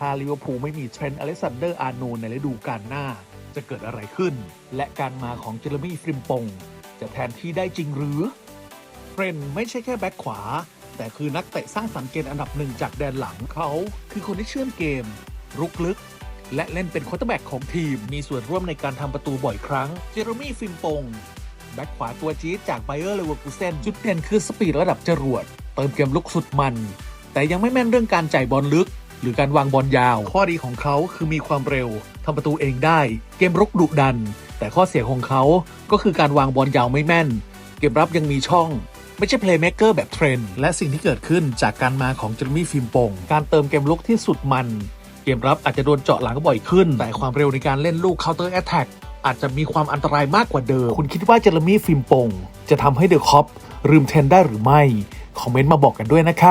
ถ้าลิเวอร์พูลไม่มีเทรนต์อเล็กซานเดอร์อาร์โนในฤดูกาลหน้า จะเกิดอะไรขึ้น และการมาของเจอร์มี่ฟริมปงจะแทนที่ได้จริงหรือเทรนต์ไม่ใช่แค่แบ็คขวา แต่คือนักเตะสร้างสรรค์เกมอันดับหนึ่งจากแดนหลังเขา คือคนที่เชื่อมเกม รุกลึก และเล่นเป็นควอเตอร์แบ็กของทีมมีส่วนร่วมในการทำประตูบ่อยครั้งเจอร์มี่ฟิมปงแบ็คขวาตัวจี๊ดจากไบเออร์เลเวอร์คูเซนจุดเด่นคือสปีดระดับจรวด เติมเกมลุกสุดมัน แต่ยังไม่แม่นเรื่องการจ่ายบอลลึก หรือการวางบอลยาว ข้อดีของเขาคือมีความเร็วทำประตูเองได้ เกมรุกดุดัน แต่ข้อเสียของเขาก็คือการวางบอลยาวไม่แม่น เกมรับยังมีช่องไม่ใช่เพลย์เม k เกอร์แบบเทรนด์และสิ่งที่เกิดขึ้นจากการมาของเจอร์มี่ฟิมปงการเติมเกมลุกที่สุดมัน เกมรับอาจจะโดนเจาะหลังบ่อยขึ้น แต่ความเร็วในการเล่นลูก counter attack อาจจะมีความอันตรายมากกว่าเดิม คุณคิดว่าเจอร์มี่ฟิมปงจะทำให้เดอะคอปลืมเทรนด์ได้หรือไม่ คอมเมนต์มาบอกกันด้วยนะครับ